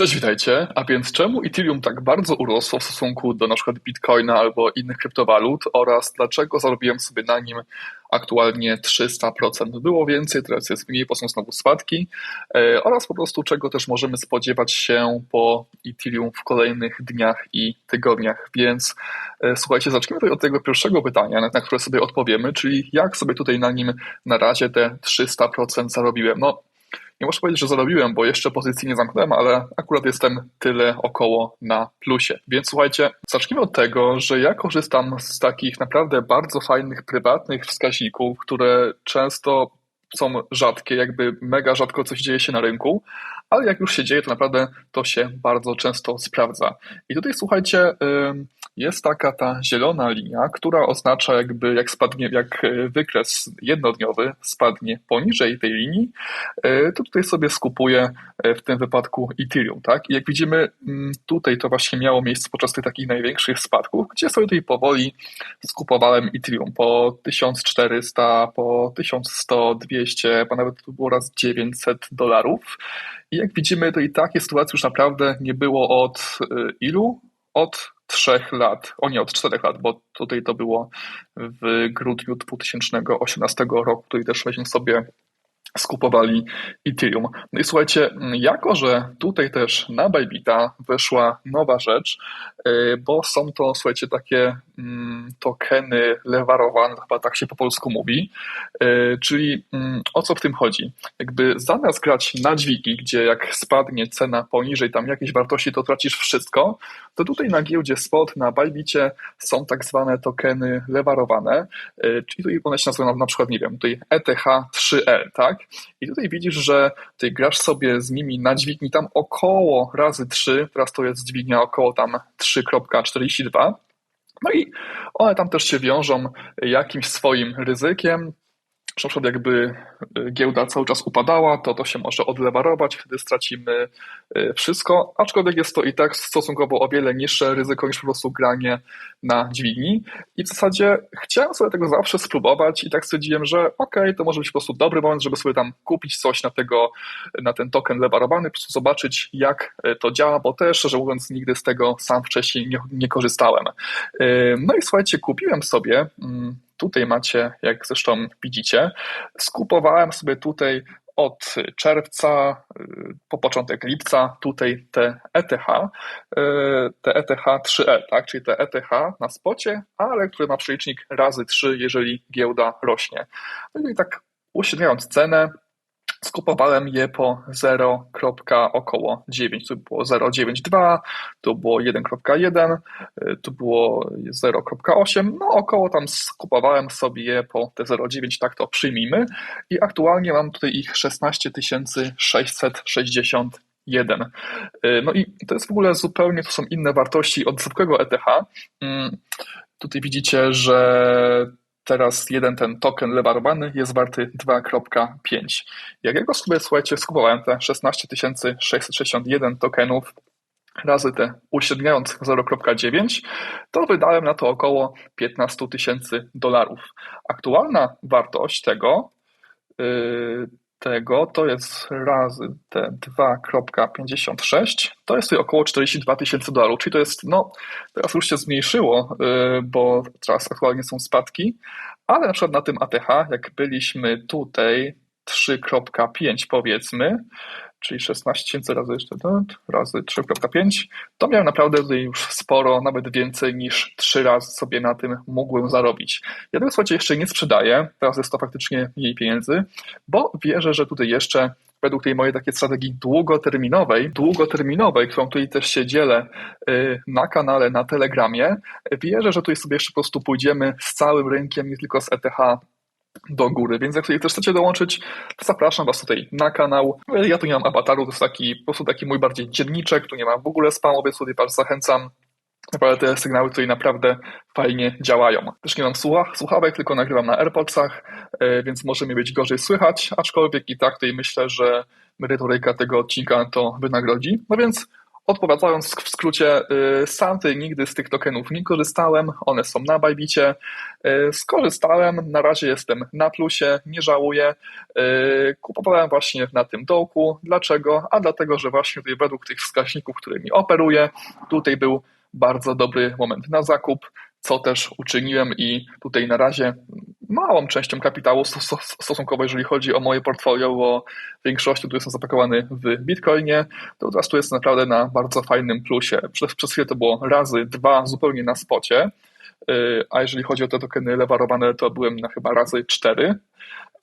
Cześć, witajcie. A więc czemu Ethereum tak bardzo urosło w stosunku do np. Bitcoina albo innych kryptowalut oraz dlaczego zarobiłem sobie na nim aktualnie 300%? Było więcej, teraz jest mniej, bo są znowu spadki e, oraz po prostu czego też możemy spodziewać się po Ethereum w kolejnych dniach i tygodniach. Więc e, słuchajcie, zacznijmy tutaj od tego pierwszego pytania, na które sobie odpowiemy, czyli jak sobie tutaj na nim na razie te 300% zarobiłem. No, nie muszę powiedzieć, że zarobiłem, bo jeszcze pozycji nie zamknąłem, ale akurat jestem tyle około na plusie. Więc słuchajcie, zacznijmy od tego, że ja korzystam z takich naprawdę bardzo fajnych, prywatnych wskaźników, które często są rzadkie, jakby mega rzadko coś dzieje się na rynku, ale jak już się dzieje, to naprawdę to się bardzo często sprawdza. I tutaj słuchajcie, jest taka ta zielona linia, która oznacza jakby jak spadnie, jak e, wykres jednodniowy spadnie poniżej tej linii, e, to tutaj sobie skupuję e, w tym wypadku Ethereum, tak? I jak widzimy, mm, tutaj to właśnie miało miejsce podczas tych takich największych spadków, gdzie sobie tutaj powoli skupowałem Ethereum po 1400, po 1100, 200, a nawet tu było raz 900 dolarów. I jak widzimy, to i takie sytuacji już naprawdę nie było od ilu? Od trzech lat, o nie, od czterech lat, bo tutaj to było w grudniu 2018 roku, tutaj też weźmy sobie skupowali Ethereum. No i słuchajcie, jako że tutaj też na Bybita wyszła nowa rzecz, y, bo są to, słuchajcie, takie mm, tokeny lewarowane, chyba tak się po polsku mówi, y, czyli mm, o co w tym chodzi? Jakby zamiast grać na dźwigi, gdzie jak spadnie cena poniżej tam jakiejś wartości, to tracisz wszystko, to tutaj na giełdzie spot, na Bybicie są tak zwane tokeny lewarowane, y, czyli one się nazywają na przykład, nie wiem, tutaj ETH3L, tak? I tutaj widzisz, że ty grasz sobie z nimi na dźwigni tam około razy 3, teraz to jest dźwignia około tam 3.42. No i one tam też się wiążą jakimś swoim ryzykiem, na przykład jakby y, giełda cały czas upadała, to to się może odlewarować, wtedy stracimy y, wszystko, aczkolwiek jest to i tak stosunkowo o wiele niższe ryzyko niż po prostu granie na dźwigni i w zasadzie chciałem sobie tego zawsze spróbować i tak stwierdziłem, że okej, okay, to może być po prostu dobry moment, żeby sobie tam kupić coś na tego, na ten token lewarowany, po prostu zobaczyć jak y, to działa, bo też szczerze mówiąc nigdy z tego sam wcześniej nie, nie korzystałem. No i słuchajcie, kupiłem sobie mm, Tutaj macie, jak zresztą widzicie, skupowałem sobie tutaj od czerwca y, po początek lipca tutaj te ETH, y, te ETH 3E, tak? czyli te ETH na spocie, ale który ma przelicznik razy 3, jeżeli giełda rośnie. No i tak uśredniając cenę, Skupowałem je po 0, około 9. Tu było 0,92, tu było 1.1, tu było 0.8, no około tam skupowałem sobie je po te 0,9, tak to przyjmijmy. I aktualnie mam tutaj ich 16 661. No i to jest w ogóle zupełnie, to są inne wartości od zwykłego ETH. Mm, tutaj widzicie, że teraz jeden ten token lewarowany jest warty 2.5. Jak ja go sobie, słuchajcie, skupowałem te 16 661 tokenów razy te uśredniając 0.9, to wydałem na to około 15 tysięcy dolarów. Aktualna wartość tego yy, tego to jest razy te 2.56, to jest około 42 tysięcy dolarów, czyli to jest, no teraz już się zmniejszyło, y, bo teraz aktualnie są spadki, ale na przykład na tym ATH, jak byliśmy tutaj 3.5 powiedzmy, czyli 16 tysięcy razy jeszcze razy 3.5, to miałem naprawdę już sporo, nawet więcej niż 3 razy sobie na tym mógłbym zarobić. Ja tego słuchajcie jeszcze nie sprzedaję, teraz jest to faktycznie mniej pieniędzy, bo wierzę, że tutaj jeszcze według tej mojej takiej strategii długoterminowej, długoterminowej, którą tutaj też się dzielę y, na kanale, na Telegramie, wierzę, że tutaj sobie jeszcze po prostu pójdziemy z całym rynkiem, nie tylko z ETH do góry, więc jak tutaj też chcecie dołączyć, to zapraszam Was tutaj na kanał. Ja tu nie mam awataru, to jest taki, po prostu taki mój bardziej dzienniczek, tu nie mam w ogóle spamu, więc tutaj Was zachęcam. Naprawdę te sygnały tutaj naprawdę fajnie działają. Też nie mam słuchawek, tylko nagrywam na AirPodsach, e, więc może mi być gorzej słychać, aczkolwiek i tak tutaj myślę, że merytoryka tego odcinka to wynagrodzi. No więc Odpowiadając w skrócie, y, sam nigdy z tych tokenów nie korzystałem, one są na Bybitcie. Y, skorzystałem, na razie jestem na plusie, nie żałuję. Y, kupowałem właśnie na tym dołku. Dlaczego? A dlatego, że właśnie tutaj według tych wskaźników, którymi operuję, tutaj był bardzo dobry moment na zakup, co też uczyniłem i tutaj na razie małą częścią kapitału stosunkowo, jeżeli chodzi o moje portfolio, bo w większości tu jestem zapakowany w Bitcoinie, to teraz tu jest naprawdę na bardzo fajnym plusie. Przez, przez chwilę to było razy dwa zupełnie na spocie, y, a jeżeli chodzi o te tokeny lewarowane, to byłem na chyba razy cztery,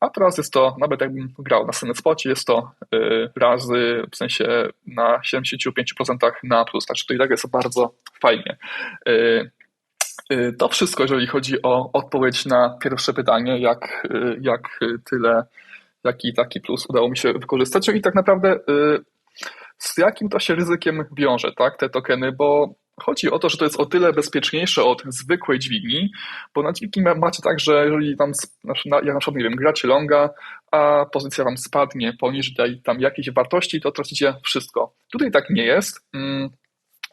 a teraz jest to, nawet jakbym grał na samym spocie, jest to y, razy w sensie na 75% na plus, także to i tak jest bardzo fajnie. Y, to wszystko, jeżeli chodzi o odpowiedź na pierwsze pytanie, jak, y, jak tyle, jaki taki plus udało mi się wykorzystać i tak naprawdę y, z jakim to się ryzykiem wiąże, tak, te tokeny, bo chodzi o to, że to jest o tyle bezpieczniejsze od zwykłej dźwigni, bo na dźwigni macie tak, że jeżeli tam, jak na przykład, nie wiem, gracie longa, a pozycja wam spadnie poniżej tam jakiejś wartości, to tracicie wszystko. Tutaj tak nie jest.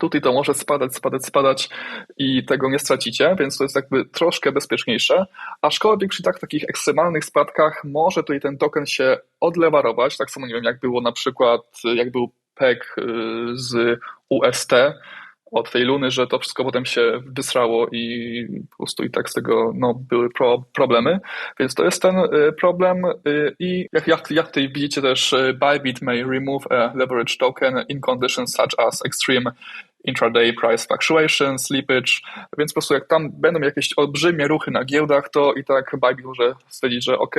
Tutaj to może spadać, spadać, spadać i tego nie stracicie, więc to jest jakby troszkę bezpieczniejsze. Aczkolwiek przy tak takich ekstremalnych spadkach może tutaj ten token się odlewarować. Tak samo nie wiem, jak było na przykład, jak był PEG y, z UST, od tej luny, że to wszystko potem się wysrało i po prostu i tak z tego no, były pro, problemy. Więc to jest ten y, problem y, i jak, jak, jak tutaj widzicie też Bybit may remove a leverage token in conditions such as extreme intraday price fluctuation, slippage, więc po prostu jak tam będą jakieś olbrzymie ruchy na giełdach, to i tak Bybit może stwierdzić, że ok,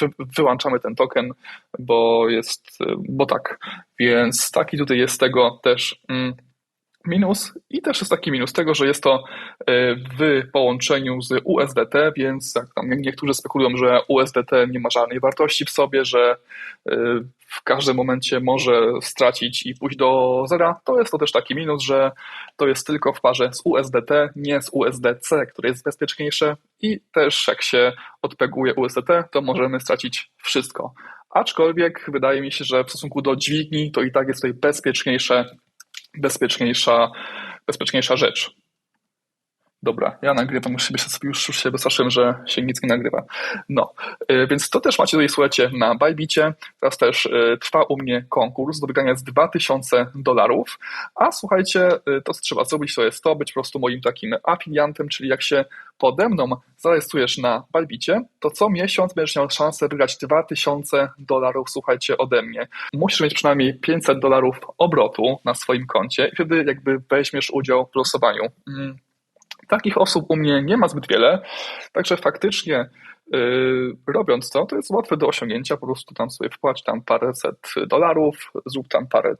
wy, wyłączamy ten token, bo jest, bo tak. Więc taki tutaj jest tego też mm, minus i też jest taki minus tego, że jest to e, w połączeniu z USDT, więc jak tam niektórzy spekulują, że USDT nie ma żadnej wartości w sobie, że e, w każdym momencie może stracić i pójść do zera, to jest to też taki minus, że to jest tylko w parze z USDT, nie z USDC, które jest bezpieczniejsze i też jak się odpeguje USDT, to możemy stracić wszystko. Aczkolwiek wydaje mi się, że w stosunku do dźwigni to i tak jest tutaj bezpieczniejsze bezpieczniejsza, bezpieczniejsza rzecz. Dobra, ja nagrywam, już, już, już się wystraszyłem, że się nic nie nagrywa. No, y, więc to też macie tutaj, słuchajcie, na Bajbicie. Teraz też y, trwa u mnie konkurs do wygrania z 2000 dolarów. A słuchajcie, y, to co trzeba zrobić, to jest to, być po prostu moim takim afiliantem, czyli jak się pode mną zarejestrujesz na Bajbicie, to co miesiąc będziesz miał szansę wygrać 2000 dolarów, słuchajcie, ode mnie. Musisz mieć przynajmniej 500 dolarów obrotu na swoim koncie i wtedy jakby weźmiesz udział w losowaniu. Mm. Takich osób u mnie nie ma zbyt wiele, także faktycznie Yy, robiąc to, to jest łatwe do osiągnięcia, po prostu tam sobie wpłać tam paręset dolarów, zrób tam parę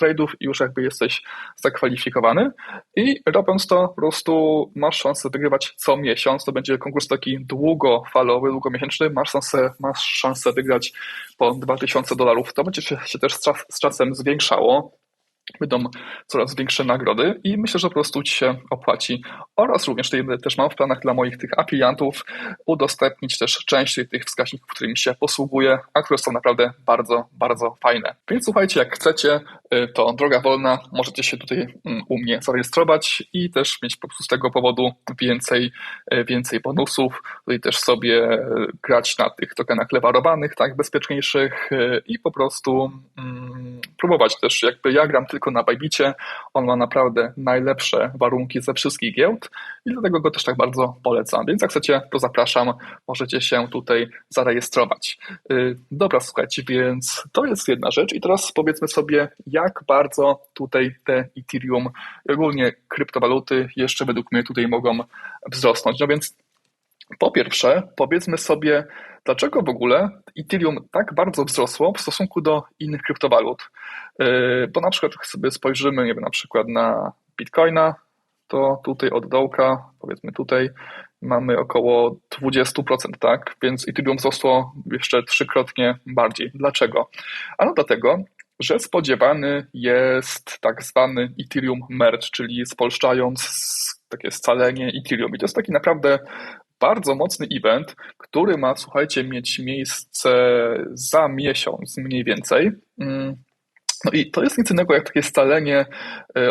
trade'ów i już jakby jesteś zakwalifikowany. I robiąc to po prostu masz szansę wygrywać co miesiąc, to będzie konkurs taki długofalowy, długomiesięczny, masz szansę, masz szansę wygrać po 2000 dolarów, to będzie się, się też z czasem zwiększało, będą coraz większe nagrody i myślę, że po prostu Ci się opłaci. Oraz również tutaj też mam w planach dla moich tych aplikantów udostępnić też część tych wskaźników, którymi się posługuję, a które są naprawdę bardzo, bardzo fajne. Więc słuchajcie, jak chcecie, y, to droga wolna, możecie się tutaj mm, u mnie zarejestrować i też mieć po prostu z tego powodu więcej, y, więcej bonusów, tutaj też sobie y, grać na tych tokenach lewarowanych, tak, bezpieczniejszych i po prostu mm, próbować też, jakby ja gram tylko na Bybicie. On ma naprawdę najlepsze warunki ze wszystkich giełd i dlatego go też tak bardzo polecam. Więc jak chcecie, to zapraszam, możecie się tutaj zarejestrować. Y, dobra, słuchajcie, więc to jest jedna rzecz i teraz powiedzmy sobie, jak bardzo tutaj te Ethereum ogólnie kryptowaluty jeszcze według mnie tutaj mogą wzrosnąć. No więc po pierwsze, powiedzmy sobie, dlaczego w ogóle Ethereum tak bardzo wzrosło w stosunku do innych kryptowalut. Yy, bo na przykład, jak sobie spojrzymy, nie wiem, na przykład na Bitcoina, to tutaj od dołka, powiedzmy tutaj, mamy około 20%, tak? Więc Ethereum wzrosło jeszcze trzykrotnie bardziej. Dlaczego? Ano dlatego, że spodziewany jest tak zwany Ethereum merge, czyli spolszczając takie scalenie Ethereum. I to jest taki naprawdę bardzo mocny event, który ma, słuchajcie, mieć miejsce za miesiąc mniej więcej. Mm, No i to jest nic innego jak takie scalenie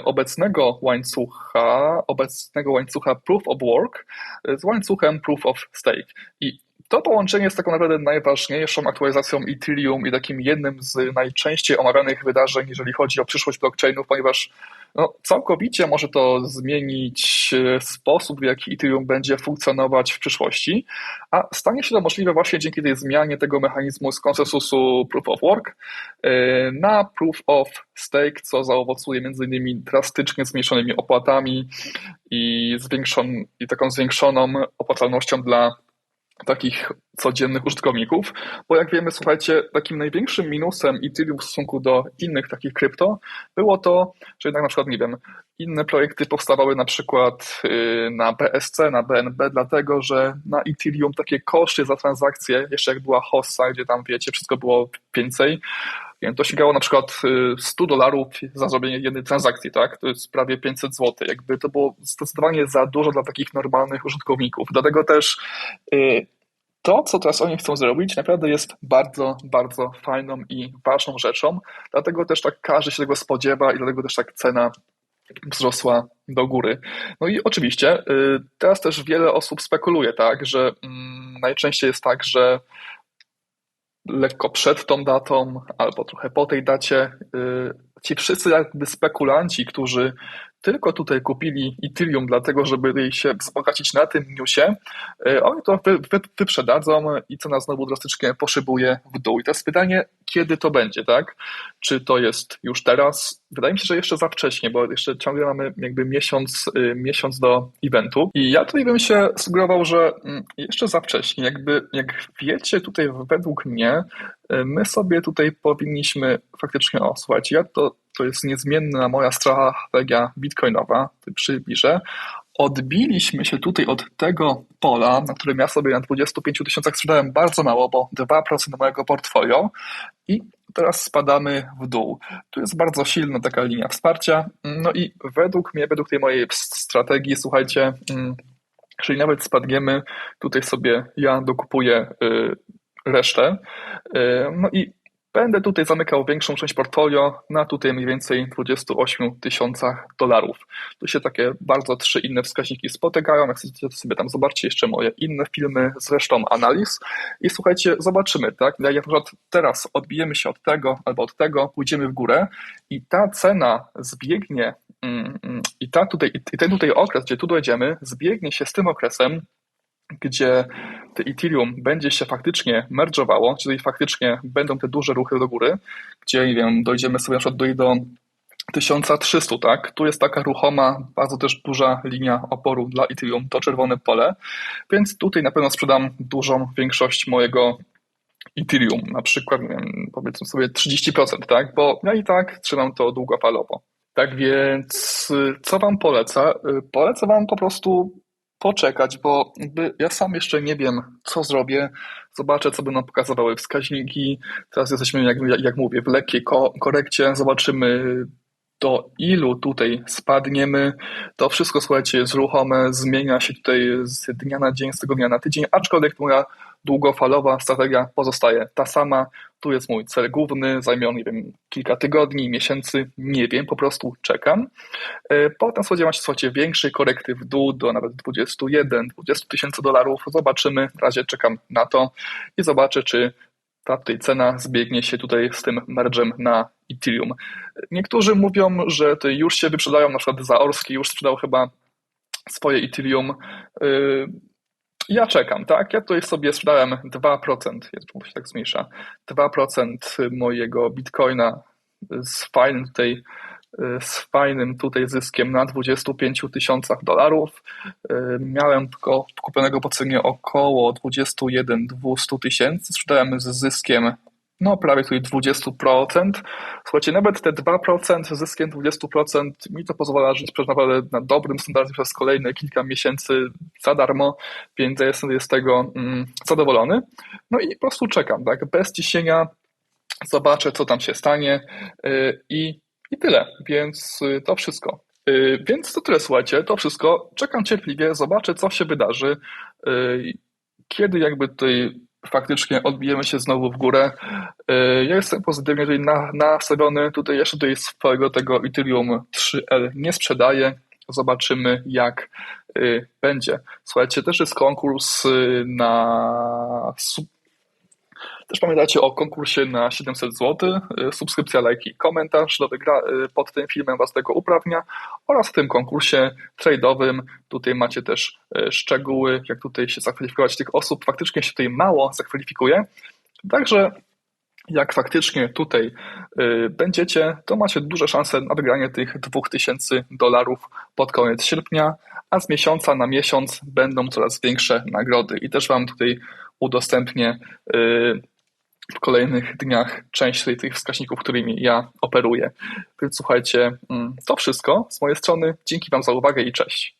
obecnego łańcucha, obecnego łańcucha proof of work z łańcuchem proof of stake. I to połączenie jest taką naprawdę najważniejszą aktualizacją Ethereum i takim jednym z najczęściej omawianych wydarzeń, jeżeli chodzi o przyszłość blockchainów, ponieważ no, całkowicie może to zmienić e, sposób, w jaki Ethereum będzie funkcjonować w przyszłości, a stanie się to możliwe właśnie dzięki tej zmianie tego mechanizmu z konsensusu Proof of Work e, na Proof of Stake, co zaowocuje między innymi drastycznie zmniejszonymi opłatami i, zwiększon, i taką zwiększoną opłacalnością dla takich codziennych użytkowników, bo jak wiemy, słuchajcie, takim największym minusem Ethereum w stosunku do innych takich krypto było to, że jednak na przykład, nie wiem, inne projekty powstawały na przykład y, na BSC, na BNB, dlatego że na Ethereum takie koszty za transakcje, jeszcze jak była Hossa, gdzie tam, wiecie, wszystko było więcej, to sięgało na przykład 100 y, dolarów za zrobienie jednej transakcji, tak? To jest prawie 500 zł. Jakby to było zdecydowanie za dużo dla takich normalnych użytkowników. Dlatego też y, to, co teraz oni chcą zrobić, naprawdę jest bardzo, bardzo fajną i ważną rzeczą. Dlatego też tak każdy się tego spodziewa i dlatego też tak cena wzrosła do góry. No i oczywiście y, teraz też wiele osób spekuluje, tak, że mm, najczęściej jest tak, że lekko przed tą datą albo trochę po tej dacie y, ci wszyscy jakby spekulanci, którzy tylko tutaj kupili Ethereum dlatego, żeby się wzbogacić na tym newsie, e, oni to wy, wy, wyprzedadzą i cena znowu drastycznie poszybuje w dół. I jest pytanie, kiedy to będzie, tak? Czy to jest już teraz? Wydaje mi się, że jeszcze za wcześnie, bo jeszcze ciągle mamy jakby miesiąc, e, miesiąc do eventu. I ja tutaj bym się sugerował, że mm, jeszcze za wcześnie. Jakby, jak wiecie, tutaj według mnie, my sobie tutaj powinniśmy faktycznie, o słuchajcie, ja to to jest niezmienna moja strategia bitcoinowa, przybliżę, odbiliśmy się tutaj od tego pola, na którym ja sobie na 25 tysiącach sprzedałem bardzo mało, bo 2% mojego portfolio i teraz spadamy w dół. Tu jest bardzo silna taka linia wsparcia. No i według mnie, według tej mojej strategii, słuchajcie, mm, jeżeli nawet spadniemy, tutaj sobie ja dokupuję y, resztę. Y, no i Będę tutaj zamykał większą część portfolio na tutaj mniej więcej 28 tysiącach dolarów. Tu się takie bardzo trzy inne wskaźniki spotykają. Jak chcecie sobie tam zobaczcie jeszcze moje inne filmy z resztą analiz i słuchajcie, zobaczymy, tak? Jak na przykład teraz odbijemy się od tego albo od tego, pójdziemy w górę i ta cena zbiegnie mm, mm, i, ta tutaj, i ten tutaj okres, gdzie tu dojdziemy, zbiegnie się z tym okresem, gdzie te Ethereum będzie się faktycznie merge'owało, czyli faktycznie będą te duże ruchy do góry, gdzie, nie wiem, dojdziemy sobie na przykład do, do 1300, tak? Tu jest taka ruchoma, bardzo też duża linia oporu dla Ethereum, to czerwone pole, więc tutaj na pewno sprzedam dużą większość mojego Ethereum, na przykład, nie wiem, powiedzmy sobie 30%, tak? Bo ja i tak trzymam to długofalowo. Tak więc, co Wam polecę? Polecę Wam po prostu poczekać, bo ja sam jeszcze nie wiem, co zrobię. Zobaczę, co będą pokazywały wskaźniki. Teraz jesteśmy, jak, jak mówię, w lekkiej ko korekcie. Zobaczymy, do ilu tutaj spadniemy. To wszystko, słuchajcie, jest ruchome, zmienia się tutaj z dnia na dzień, z tego dnia na tydzień, aczkolwiek moja długofalowa strategia pozostaje ta sama. Tu jest mój cel główny, zajmie on, nie wiem, kilka tygodni, miesięcy, nie wiem, po prostu czekam. E, potem spodziewam się, słuchajcie, większej korekty w dół do nawet 21, 20 tysięcy dolarów. Zobaczymy, w razie czekam na to i zobaczę, czy ta tutaj cena zbiegnie się tutaj z tym mergem na Ethereum. Niektórzy mówią, że te już się wyprzedają, na przykład Zaorski już sprzedał chyba swoje Ethereum. Y, ja czekam, tak? Ja tutaj sobie sprzedałem 2%, jest, się tak zmniejsza, 2% mojego bitcoina z fajnym tutaj z fajnym tutaj zyskiem na 25 tysiącach dolarów. Miałem tylko kupionego po cenie około 21-200 tysięcy, sprzedałem z zyskiem no prawie tutaj 20%. Słuchajcie, nawet te 2% z zyskiem 20% mi to pozwala żyć przez naprawdę na dobrym standardzie przez kolejne kilka miesięcy za darmo, więc ja jestem z tego mm, zadowolony. No i po prostu czekam, tak, bez ciśnienia zobaczę, co tam się stanie yy, i, i tyle, więc yy, to wszystko. Yy, więc to tyle, słuchajcie, to wszystko. Czekam cierpliwie, zobaczę, co się wydarzy, yy, kiedy jakby tutaj faktycznie odbijemy się znowu w górę. Y, ja jestem pozytywnie tutaj na, nastawiony. Tutaj jeszcze tutaj swojego tego Ethereum 3L nie sprzedaję. Zobaczymy, jak y, będzie. Słuchajcie, też jest konkurs y, na. Też pamiętacie o konkursie na 700 zł. Subskrypcja, lajki, komentarz do wygra pod tym filmem Was tego uprawnia oraz w tym konkursie trade'owym. Tutaj macie też szczegóły, jak tutaj się zakwalifikować tych osób. Faktycznie się tutaj mało zakwalifikuje. Także jak faktycznie tutaj y, będziecie, to macie duże szanse na wygranie tych 2000 dolarów pod koniec sierpnia, a z miesiąca na miesiąc będą coraz większe nagrody. I też Wam tutaj udostępnię y, w kolejnych dniach część tych wskaźników, którymi ja operuję. Więc słuchajcie, mm, to wszystko z mojej strony. Dzięki Wam za uwagę i cześć.